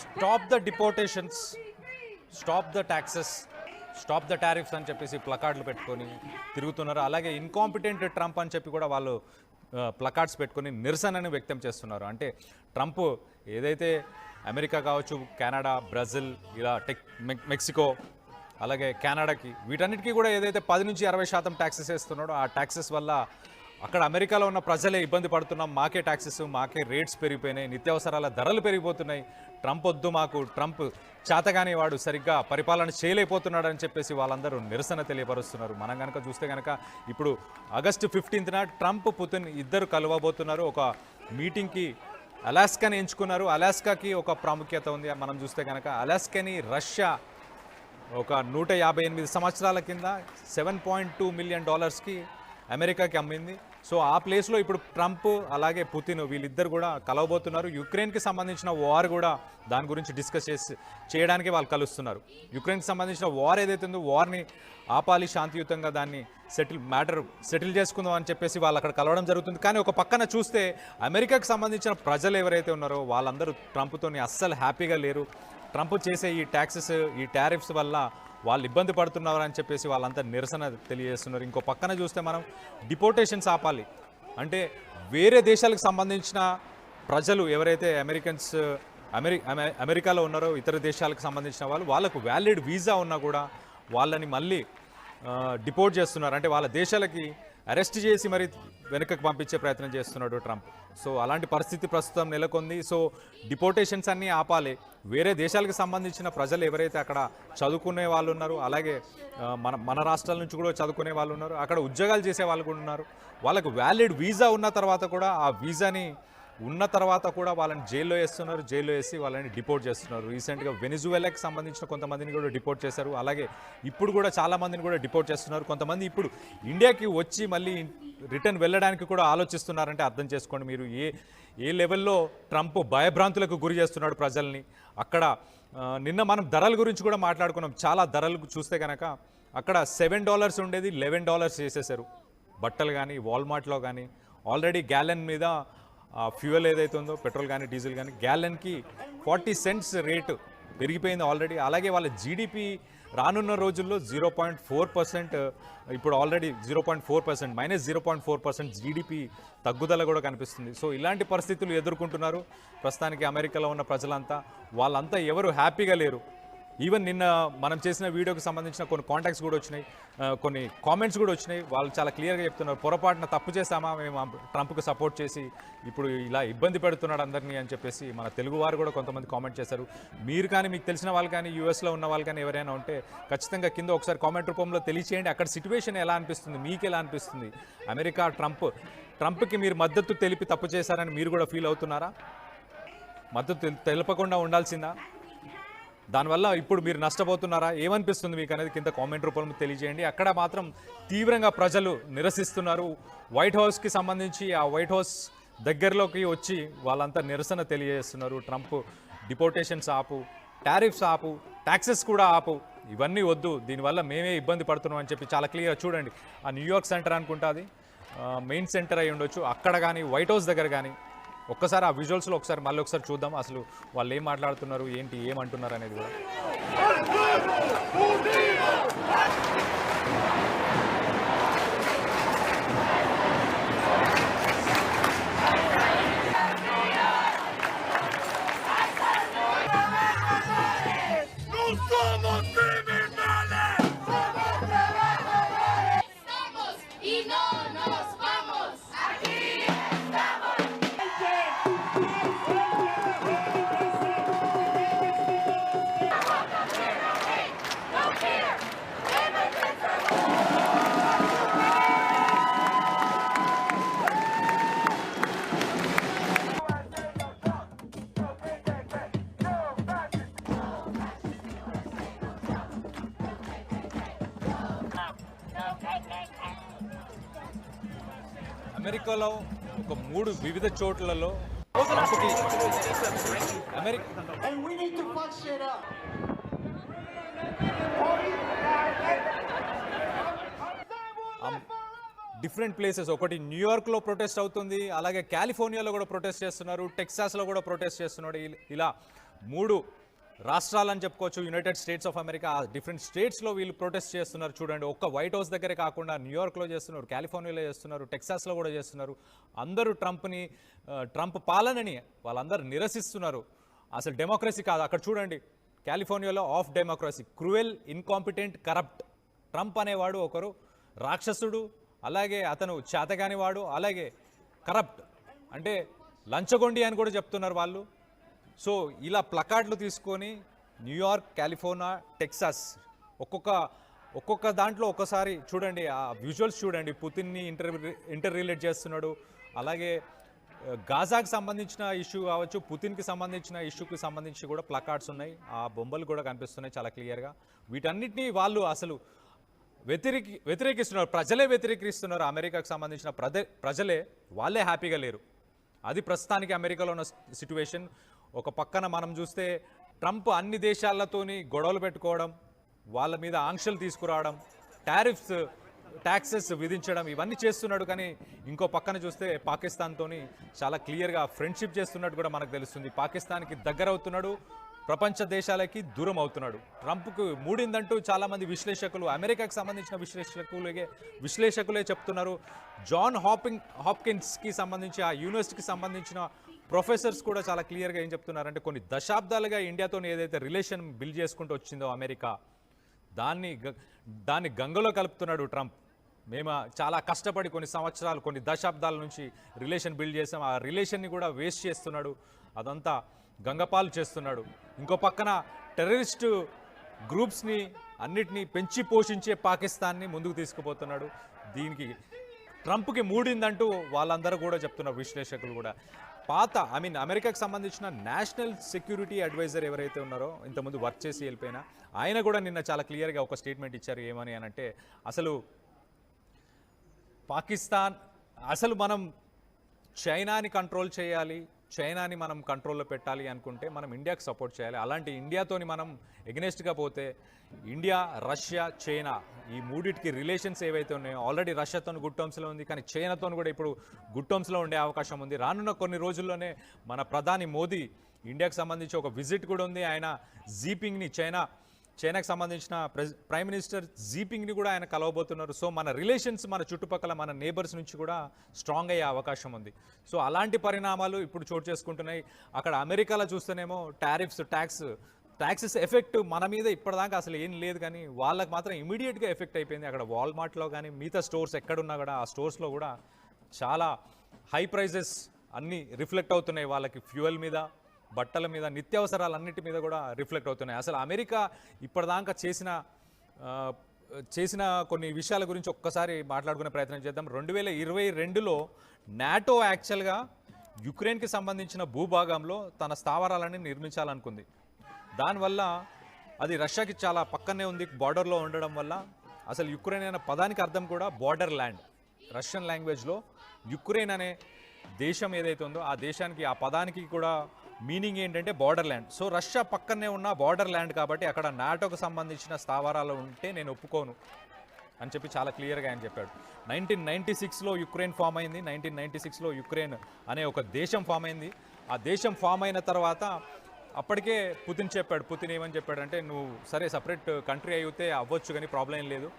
Stop the deportations stop the taxes stop the tariffs అని చెప్పేసి ప్లకార్డులు పెట్టుకొని తిరుగుతున్నారు. అలాగే ఇన్కాంపిటెంట్ ట్రంప్ అని చెప్పి కూడా వాళ్ళు ప్లకార్డ్స్ పెట్టుకొని నిరసనని వ్యక్తం చేస్తున్నారు. అంటే ట్రంప్ ఏదైతే అమెరికా కావచ్చు కెనడా బ్రెజిల్ ఇలా టెక్ మెక్సికో అలాగే కెనడాకి వీటన్నిటికీ కూడా ఏదైతే పది నుంచి అరవై శాతం ట్యాక్సెస్ వేస్తున్నాడో ఆ ట్యాక్సెస్ వల్ల అక్కడ అమెరికాలో ఉన్న ప్రజలే ఇబ్బంది పడుతున్నాం. మాకే ట్యాక్సెస్ మాకే రేట్స్ పెరిగిపోయినాయి. నిత్యావసరాల ధరలు పెరిగిపోతున్నాయి. ట్రంప్ వద్దు మాకు. ట్రంప్ చేతగానే వాడు సరిగ్గా పరిపాలన చేయలేకపోతున్నాడని చెప్పేసి వాళ్ళందరూ నిరసన తెలియపరుస్తున్నారు. మనం కనుక చూస్తే కనుక ఇప్పుడు ఆగస్టు ఫిఫ్టీన్త్న ట్రంప్ పుతిన్ ఇద్దరు కలవబోతున్నారు. ఒక మీటింగ్కి అలాస్కాని ఎంచుకున్నారు. అలాస్కాకి ఒక ప్రాముఖ్యత ఉంది. మనం చూస్తే కనుక అలాస్కాని రష్యా ఒక నూట యాభై ఎనిమిది సంవత్సరాల కింద సెవెన్ పాయింట్ టూ మిలియన్ డాలర్స్కి అమెరికాకి అమ్మింది. సో ఆ ప్లేస్లో ఇప్పుడు ట్రంప్ అలాగే పుతిన్ వీళ్ళిద్దరు కూడా కలవబోతున్నారు. యుక్రెయిన్కి సంబంధించిన వార్ కూడా దాని గురించి డిస్కస్ చేసి చేయడానికి వాళ్ళు కలుస్తున్నారు. యుక్రెయిన్కి సంబంధించిన వార్ ఏదైతే ఉందో వార్ని ఆపాలి శాంతియుతంగా దాన్ని సెటిల్ మ్యాటర్ సెటిల్ చేసుకుందాం అని చెప్పేసి వాళ్ళు అక్కడ కలవడం జరుగుతుంది. కానీ ఒక పక్కన చూస్తే అమెరికాకి సంబంధించిన ప్రజలు ఎవరైతే ఉన్నారో వాళ్ళందరూ ట్రంప్తోని అస్సలు హ్యాపీగా లేరు. ట్రంప్ చేసే ఈ ట్యాక్సెస్ ఈ టారిఫ్స్ వల్ల వాళ్ళు ఇబ్బంది పడుతున్నారు అని చెప్పేసి వాళ్ళంతా నిరసన తెలియజేస్తున్నారు. ఇంకో పక్కన చూస్తే మనం డిపోర్టేషన్స్ ఆపాలి. అంటే వేరే దేశాలకు సంబంధించిన ప్రజలు ఎవరైతే అమెరికన్స్ అమెరి అమెరికాలో ఉన్నారో ఇతర దేశాలకు సంబంధించిన వాళ్ళు వాళ్ళకు వ్యాలిడ్ వీసా ఉన్నా కూడా వాళ్ళని మళ్ళీ డిపోర్ట్ చేస్తున్నారు. అంటే వాళ్ళ దేశాలకి అరెస్ట్ చేసి మరి వెనుకకు పంపించే ప్రయత్నం చేస్తున్నాడు ట్రంప్. సో అలాంటి పరిస్థితి ప్రస్తుతం నెలకొంది. సో డిపోర్టేషన్స్ అన్నీ ఆపాలి. వేరే దేశాలకు సంబంధించిన ప్రజలు ఎవరైతే అక్కడ చదువుకునే వాళ్ళు ఉన్నారు అలాగే మన మన రాష్ట్రాల నుంచి కూడా చదువుకునే వాళ్ళు ఉన్నారు అక్కడ ఉద్యోగాలు చేసే వాళ్ళు కూడా ఉన్నారు. వాళ్ళకు వ్యాలిడ్ వీసా ఉన్న తర్వాత కూడా ఆ వీసాని ఉన్న తర్వాత కూడా వాళ్ళని జైల్లో వేస్తున్నారు జైల్లో వేసి వాళ్ళని డిపోర్ట్ చేస్తున్నారు. రీసెంట్గా వెనిజువెలాకి సంబంధించిన కొంతమందిని కూడా డిపోర్ట్ చేశారు. అలాగే ఇప్పుడు కూడా చాలామందిని కూడా డిపోర్ట్ చేస్తున్నారు. కొంతమంది ఇప్పుడు ఇండియాకి వచ్చి మళ్ళీ రిటర్న్ వెళ్ళడానికి కూడా ఆలోచిస్తున్నారంటే అర్థం చేసుకోండి మీరు. ఏ ఏ లెవెల్లో ట్రంప్ భయభ్రాంతులకు గురి చేస్తున్నాడు ప్రజల్ని. అక్కడ నిన్న మనం ధరల గురించి కూడా మాట్లాడుకున్నాం. చాలా ధరలు చూస్తే కనుక అక్కడ సెవెన్ డాలర్స్ ఉండేది లెవెన్ డాలర్స్ చేసేసారు బట్టలు కానీ వాల్మార్ట్లో కానీ ఆల్రెడీ గ్యాలన్ మీద ఫ్యూయల్ ఏదైతే ఉందో పెట్రోల్ కానీ డీజిల్ కానీ గ్యాలన్కి ఫార్టీ సెంట్స్ రేటు పెరిగిపోయింది ఆల్రెడీ. అలాగే వాళ్ళ జీడిపి రానున్న రోజుల్లో జీరో పాయింట్ ఫోర్ పర్సెంట్ ఇప్పుడు already zero point four percent minus zero point four percent GDP తగ్గుదల కూడా కనిపిస్తుంది. సో ఇలాంటి పరిస్థితులు ఎదుర్కొంటున్నారు. ప్రస్తుతానికి అమెరికాలో ఉన్న ప్రజలంతా వాళ్ళంతా ఎవరు హ్యాపీగా లేరు. ఈవెన్ నిన్న మనం చేసిన వీడియోకి సంబంధించిన కొన్ని కాంటాక్ట్స్ కూడా వచ్చినాయి. కొన్ని కామెంట్స్ కూడా వచ్చినాయి. వాళ్ళు చాలా క్లియర్గా చెప్తున్నారు పొరపాటున తప్పు చేస్తామా మేము ట్రంప్కు ట్రంప్కి సపోర్ట్ చేసి ఇప్పుడు ఇలా ఇబ్బంది పెడుతున్నాడు అందరినీ అని చెప్పేసి మన తెలుగు వారు కూడా కొంతమంది కామెంట్ చేశారు. మీరు కానీ మీకు తెలిసిన వాళ్ళు కానీ యూఎస్లో ఉన్న వాళ్ళు కానీ ఎవరైనా ఉంటే ఖచ్చితంగా కింద ఒకసారి కామెంట్ రూపంలో తెలియచేయండి. అక్కడ సిచ్యువేషన్ ఎలా అనిపిస్తుంది? మీకు ఎలా అనిపిస్తుంది? అమెరికా ట్రంప్ ట్రంప్కి మీరు మద్దతు తెలిపి తప్పు చేశారని మీరు కూడా ఫీల్ అవుతున్నారా? మద్దతు తెలపకుండా ఉండాల్సిందా? దానివల్ల ఇప్పుడు మీరు నష్టపోతున్నారా? ఏమనిపిస్తుంది మీకు అనేది కింద కామెంట్ రూపంలో తెలియజేయండి. అక్కడ మాత్రం తీవ్రంగా ప్రజలు నిరసిస్తున్నారు. వైట్ హౌస్కి సంబంధించి ఆ వైట్ హౌస్ దగ్గరలోకి వచ్చి వాళ్ళంతా నిరసన తెలియజేస్తున్నారు. ట్రంప్ డిపోర్టేషన్స్ ఆపు టారిఫ్స్ ఆపు ట్యాక్సెస్ కూడా ఆపు. ఇవన్నీ వద్దు. దీనివల్ల మేమే ఇబ్బంది పడుతున్నాం అని చెప్పి చాలా క్లియర్ చూడండి. ఆ న్యూయార్క్ సెంటర్ అనుకుంటుంది మెయిన్ సెంటర్ అయి ఉండొచ్చు. అక్కడ కానీ వైట్ హౌస్ దగ్గర కానీ ఒక్కసారి ఆ విజువల్స్లో ఒకసారి మళ్ళీ ఒకసారి చూద్దాం అసలు వాళ్ళు ఏం మాట్లాడుతున్నారు ఏంటి ఏమంటున్నారు అనేది కూడా. Somos అమెరికాలో ఒక మూడు వివిధ చోట్లలో అమెరికా. డిఫరెంట్ ప్లేసెస్ ఒకటి న్యూయార్క్లో ప్రొటెస్ట్ అవుతుంది. అలాగే కాలిఫోర్నియాలో కూడా ప్రొటెస్ట్ చేస్తున్నారు. టెక్సాస్లో కూడా ప్రొటెస్ట్ చేస్తున్నాడు. ఇలా మూడు రాష్ట్రాలని చెప్పుకోవచ్చు United States of America different స్టేట్స్లో వీళ్ళు ప్రొటెస్ట్ చేస్తున్నారు చూడండి. ఒక్క వైట్ హౌస్ దగ్గరే కాకుండా న్యూయార్క్లో చేస్తున్నారు కాలిఫోర్నియాలో చేస్తున్నారు టెక్సాస్లో కూడా చేస్తున్నారు. అందరూ ట్రంప్ని ట్రంప్ పాలనని వాళ్ళందరూ నిరసిస్తున్నారు. అసలు డెమోక్రసీ కాదు. అక్కడ చూడండి కాలిఫోర్నియాలో of democracy cruel incompetent corrupt Trump అనేవాడు ఒకరు రాక్షసుడు అలాగే అతను చేతగానివాడు అలాగే కరప్ట్ అంటే లంచగొండి అని కూడా చెప్తున్నారు వాళ్ళు. సో ఇలా ప్లకార్డులు తీసుకొని న్యూయార్క్ కాలిఫోర్నియా టెక్సాస్ ఒక్కొక్క ఒక్కొక్క దాంట్లో ఒక్కసారి చూడండి ఆ విజువల్స్ చూడండి పుతిన్ని ఇంటర్ ఇంటర్ రిలేట్ చేస్తున్నాడు. అలాగే గాజాకు సంబంధించిన ఇష్యూ కావచ్చు పుతిన్కి సంబంధించిన ఇష్యూకి సంబంధించి కూడా ప్లకార్డ్స్ ఉన్నాయి. ఆ బొమ్మలు కూడా కనిపిస్తున్నాయి చాలా క్లియర్గా. వీటన్నిటినీ వాళ్ళు అసలు వ్యతిరేకి వ్యతిరేకిస్తున్నారు. ప్రజలే వ్యతిరేకిస్తున్నారు. అమెరికాకు సంబంధించిన ప్రజ ప్రజలే వాళ్ళే హ్యాపీగా లేరు. అది ప్రస్తుతానికి అమెరికాలో ఉన్న సిట్యువేషన్ ఒక పక్కన మనం చూస్తే ట్రంప్ అన్ని దేశాలతోని గొడవలు పెట్టుకోవడం వాళ్ళ మీద ఆంక్షలు తీసుకురావడం టారిఫ్స్ ట్యాక్సెస్ విధించడం ఇవన్నీ చేస్తున్నాడు. కానీ ఇంకో పక్కన చూస్తే పాకిస్తాన్తోని చాలా క్లియర్గా ఫ్రెండ్షిప్ చేస్తున్నట్టు కూడా మనకు తెలుస్తుంది. పాకిస్తాన్కి దగ్గర అవుతున్నాడు ప్రపంచ దేశాలకి దూరం అవుతున్నాడు ట్రంప్కు మూడిందంటూ చాలామంది విశ్లేషకులు అమెరికాకు సంబంధించిన విశ్లేషకులే విశ్లేషకులే చెప్తున్నారు. జాన్ హాపింగ్ హాప్కిన్స్కి సంబంధించి ఆ యూనివర్సిటీకి సంబంధించిన ప్రొఫెసర్స్ కూడా చాలా క్లియర్గా ఏం చెప్తున్నారంటే కొన్ని దశాబ్దాలుగా ఇండియాతో ఏదైతే రిలేషన్ బిల్డ్ చేసుకుంటూ వచ్చిందో అమెరికా దాన్ని గ- దాన్ని గంగలో కలుపుతున్నాడు ట్రంప్. మేము చాలా కష్టపడి కొన్ని సంవత్సరాలు కొన్ని దశాబ్దాల నుంచి రిలేషన్ బిల్డ్ చేసాం. ఆ రిలేషన్ని కూడా వేస్ట్ చేస్తున్నాడు. అదంతా గంగపాలు చేస్తున్నాడు. ఇంకో పక్కన టెర్రరిస్ట్ గ్రూప్స్ని అన్నిటినీ పెంచి పోషించే పాకిస్తాన్ని ముందుకు తీసుకుపోతున్నాడు. దీనికి ట్రంప్కి మూడిందంటూ వాళ్ళందరూ కూడా చెప్తున్నారు విశ్లేషకులు కూడా. పాత ఐ మీన్ అమెరికాకు సంబంధించిన నేషనల్ సెక్యూరిటీ అడ్వైజర్ ఎవరైతే ఉన్నారో ఇంతకుముందు వర్క్ చేసి వెళ్ళిపోయినా ఆయన కూడా నిన్న చాలా క్లియర్గా ఒక స్టేట్మెంట్ ఇచ్చారు ఏమని అని అంటే అసలు పాకిస్తాన్ అసలు మనం చైనాని కంట్రోల్ చేయాలి చైనాని మనం కంట్రోల్లో పెట్టాలి అనుకుంటే మనం ఇండియాకి సపోర్ట్ చేయాలి. అలాంటి ఇండియాతోని మనం ఎగ్నెస్ట్గా పోతే ఇండియా రష్యా చైనా ఈ మూడిటికి రిలేషన్స్ ఏవైతే ఉన్నాయో ఆల్రెడీ రష్యాతో గుడ్ టర్మ్స్లో ఉంది కానీ చైనాతో కూడా ఇప్పుడు గుడ్ టర్మ్స్లో ఉండే అవకాశం ఉంది. రానున్న కొన్ని రోజుల్లోనే మన ప్రధాని మోదీ ఇండియాకి సంబంధించి ఒక విజిట్ కూడా ఉంది. ఆయన జీపింగ్ని చైనా చైనాకు సంబంధించిన ప్రైమ్ మినిస్టర్ జీపింగ్ని కూడా ఆయన కలవబోతున్నారు. సో మన రిలేషన్స్ మన చుట్టుపక్కల మన నేబర్స్ నుంచి కూడా స్ట్రాంగ్ అయ్యే అవకాశం ఉంది. సో అలాంటి పరిణామాలు ఇప్పుడు చోటు చేసుకుంటున్నాయి. అక్కడ అమెరికాలో చూస్తేనేమో టారిఫ్స్ ట్యాక్స్ ట్యాక్సెస్ ఎఫెక్ట్ మన మీద ఇప్పటిదాకా అసలు ఏం లేదు కానీ వాళ్ళకి మాత్రం ఇమీడియట్గా ఎఫెక్ట్ అయిపోయింది. అక్కడ వాల్మార్ట్లో కానీ మిగతా స్టోర్స్ ఎక్కడున్నా కూడా ఆ స్టోర్స్లో కూడా చాలా హై ప్రైజెస్ అన్నీ రిఫ్లెక్ట్ అవుతున్నాయి వాళ్ళకి ఫ్యూయల్ మీద. బట్టల మీద నిత్యావసరాలన్నిటి మీద కూడా రిఫ్లెక్ట్ అవుతున్నాయి. అసలు అమెరికా ఇప్పటిదాకా చేసిన చేసిన కొన్ని విషయాల గురించి ఒక్కసారి మాట్లాడుకునే ప్రయత్నం చేద్దాం. రెండు వేల ఇరవై రెండులో నాటో యాక్చువల్గా యుక్రెయిన్కి సంబంధించిన భూభాగంలో తన స్థావరాలని నిర్మించాలనుకుంది. దానివల్ల అది రష్యాకి చాలా పక్కనే ఉంది బార్డర్లో ఉండడం వల్ల. అసలు యుక్రెయిన్ అనే పదానికి అర్థం కూడా బార్డర్ ల్యాండ్ రష్యన్ లాంగ్వేజ్లో. యుక్రెయిన్ అనే దేశం ఏదైతే ఉందో ఆ దేశానికి ఆ పదానికి కూడా మీనింగ్ ఏంటంటే బార్డర్ ల్యాండ్ సో రష్యా పక్కనే ఉన్న బార్డర్ ల్యాండ్ కాబట్టి అక్కడ నాటోకు సంబంధించిన స్థావరాలు ఉంటే నేను ఒప్పుకోను అని చెప్పి చాలా క్లియర్గా ఆయన చెప్పాడు. నైన్టీన్ నైన్టీ సిక్స్లో యుక్రెయిన్ ఫామ్ అయింది. నైన్టీన్ నైన్టీ సిక్స్లో యుక్రెయిన్ అనే ఒక దేశం ఫామ్ అయింది. ఆ దేశం ఫామ్ అయిన తర్వాత అప్పటికే పుతిన్ చెప్పాడు. పుతిన్ ఏమని చెప్పాడంటే నువ్వు సరే సపరేట్ కంట్రీ అయితే అవ్వచ్చు కానీ ప్రాబ్లం ఏం లేదు.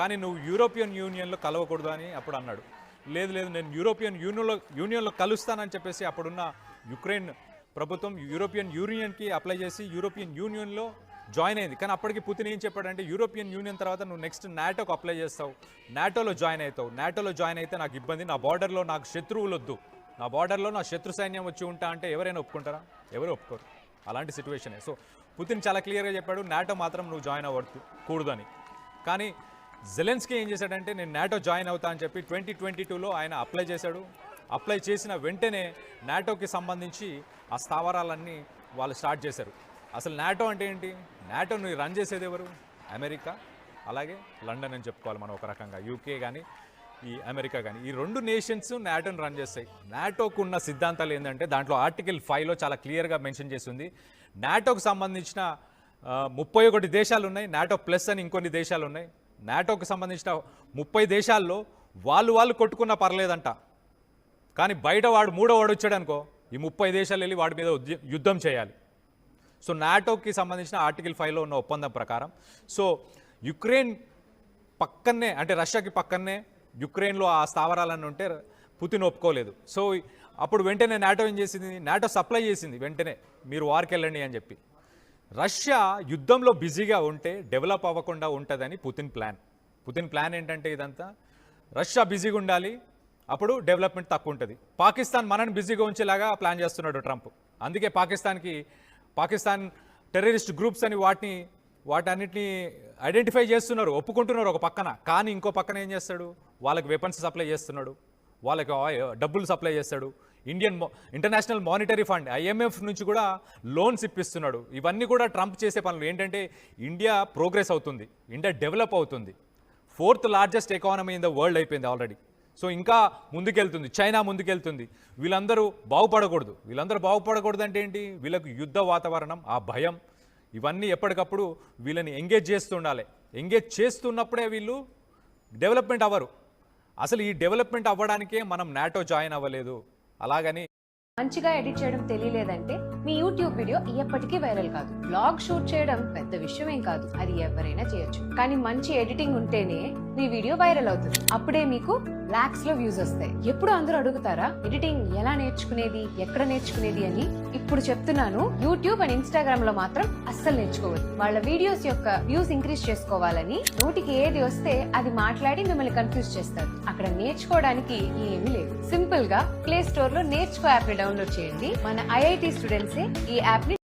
కానీ నువ్వు యూరోపియన్ యూనియన్లో కలవకూడదు అని అప్పుడు అన్నాడు. లేదు లేదు నేను యూరోపియన్ యూనియన్లో యూనియన్లో కలుస్తానని చెప్పేసి అప్పుడున్న యుక్రెయిన్ ప్రభుత్వం యూరోపియన్ యూనియన్కి అప్లై చేసి యూరోపియన్ యూనియన్లో జాయిన్ అయింది. కానీ అప్పటికి పుతిన్ ఏం చెప్పాడంటే యూరోపియన్ యూనియన్ తర్వాత నువ్వు నెక్స్ట్ నాటోకి అప్లై చేస్తావు. నాటోలో జాయిన్ అవుతావు. నాటోలో జాయిన్ అయితే నాకు ఇబ్బంది. నా బార్డర్లో నాకు శత్రువులు వద్దు నా బార్డర్లో నా శత్రు సైన్యం వచ్చి ఉంటా అంటే ఎవరైనా ఒప్పుకుంటారా? ఎవరు ఒప్పుకోరు. అలాంటి సిచ్యువేషనే సో పుతిన్ చాలా క్లియర్గా చెప్పాడు నాటో మాత్రం నువ్వు జాయిన్ అవ్వద్దు. కూడదని. కానీ జెలెన్స్కీ ఏం చేశాడంటే నేను నాటో జాయిన్ అవుతా అని చెప్పి ట్వంటీ ట్వంటీ టూలో ఆయన అప్లై చేశాడు. అప్లై చేసిన వెంటనే నాటోకి సంబంధించి ఆ స్థావరాలన్నీ వాళ్ళు స్టార్ట్ చేశారు. అసలు నాటో అంటే ఏంటి? నాటోని రన్ చేసేది ఎవరు? అమెరికా అలాగే లండన్ అని చెప్పుకోవాలి మనం ఒక రకంగా. యూకే కానీ ఈ అమెరికా కానీ ఈ రెండు నేషన్స్ నాటోని రన్ చేస్తాయి. నాటోకు ఉన్న సిద్ధాంతాలు ఏంటంటే దాంట్లో ఆర్టికల్ ఫైవ్లో చాలా క్లియర్గా మెన్షన్ చేస్తుంది నాటోకు సంబంధించిన ముప్పై ఒకటి దేశాలు ఉన్నాయి. నాటో ప్లస్ అని ఇంకొన్ని దేశాలు ఉన్నాయి. నాటోకు సంబంధించిన ముప్పై దేశాల్లో వాళ్ళు వాళ్ళు కొట్టుకున్నా పర్లేదంట. కానీ బయట వాడు మూడో వాడు వచ్చాడు అనుకో ఈ ముప్పై దేశాలు వెళ్ళి వాడి మీద యుద్ధం చేయాలి. సో నాటోకి సంబంధించిన ఆర్టికల్ ఫైవ్లో ఉన్న ఒప్పందం ప్రకారం సో యుక్రెయిన్ పక్కనే అంటే రష్యాకి పక్కనే యుక్రెయిన్లో ఆ స్థావరాలన్నీ ఉంటే పుతిన్ ఒప్పుకోలేదు. సో అప్పుడు వెంటనే నాటో ఏం చేసింది? నాటో సప్లై చేసింది వెంటనే. మీరు వార్కి వెళ్ళండి అని చెప్పి. రష్యా యుద్ధంలో బిజీగా ఉంటే డెవలప్ అవ్వకుండా ఉంటుందని పుతిన్ ప్లాన్. పుతిన్ ప్లాన్ ఏంటంటే ఇదంతా రష్యా బిజీగా ఉండాలి అప్పుడు డెవలప్మెంట్ తక్కువ ఉంటుంది. పాకిస్తాన్ మనని బిజీగా ఉంచేలాగా ప్లాన్ చేస్తున్నాడు ట్రంప్. అందుకే పాకిస్తాన్కి పాకిస్తాన్ టెర్రరిస్ట్ గ్రూప్స్ అని వాటిని వాటన్నిటిని ఐడెంటిఫై చేస్తున్నారు ఒప్పుకుంటున్నారు ఒక పక్కన. కానీ ఇంకో పక్కన ఏం చేస్తాడు? వాళ్ళకి వెపన్స్ సప్లై చేస్తున్నాడు. వాళ్ళకి ఆయి- డబ్బులు సప్లై చేస్తాడు. Indian international monetary fund IMF నుంచి కూడా లోన్స్ ఇప్పిస్తున్నాడు. ఇవన్నీ కూడా ట్రంప్ చేసే పనులు. ఏంటంటే ఇండియా ప్రోగ్రెస్ అవుతుంది. ఇండియా డెవలప్ అవుతుంది. Fourth largest economy in the world అయిపోయింది ఆల్రెడీ. సో ఇంకా ముందుకెళ్తుంది. చైనా ముందుకెళ్తుంది. వీళ్ళందరూ బాగుపడకూడదు. వీళ్ళందరూ బాగుపడకూడదు అంటే ఏంటి? వీళ్ళకు యుద్ధ వాతావరణం ఆ భయం ఇవన్నీ ఎప్పటికప్పుడు వీళ్ళని ఎంగేజ్ చేస్తుండాలి. ఎంగేజ్ చేస్తున్నప్పుడే వీళ్ళు డెవలప్మెంట్ అవ్వరు. అసలు ఈ డెవలప్మెంట్ అవ్వడానికే మనం నాటో జాయిన్ అవ్వలేదు. అలాగని మంచిగా ఎడిట్ చేయడం తెలియలేదంటే మీ యూట్యూబ్ వీడియో ఎప్పటికీ వైరల్ కాదు. బ్లాగ్ షూట్ చేయడం పెద్ద విషయం ఏం కాదు. అది ఎవరైనా చేయొచ్చు. కానీ మంచి ఎడిటింగ్ ఉంటేనే మీ వీడియో వైరల్ అవుతుంది. అప్పుడే మీకు లాక్స్లో వ్యూస్ వస్తాయి. ఎప్పుడు అందరూ అడుగుతారా ఎడిటింగ్ ఎలా నేర్చుకునేది ఎక్కడ నేర్చుకునేది అని? ఇప్పుడు చెప్తున్నాను యూట్యూబ్ అండ్ ఇన్స్టాగ్రామ్లో మాత్రం అస్సలు నేర్చుకోవద్దు. వాళ్ళ వీడియోస్ యొక్క వ్యూస్ ఇంక్రీజ్ చేసుకోవాలని నోటికి ఏది వస్తే అది మాట్లాడి మిమ్మల్ని కన్ఫ్యూజ్ చేస్తారు. అక్కడ నేర్చుకోవడానికి ఏమీ లేదు. సింపుల్గా ప్లే స్టోర్లో నేర్చుకో యాప్ని డౌన్లోడ్ చేయండి. మన ఐఐటి స్టూడెంట్స్ ఈ యాప్ని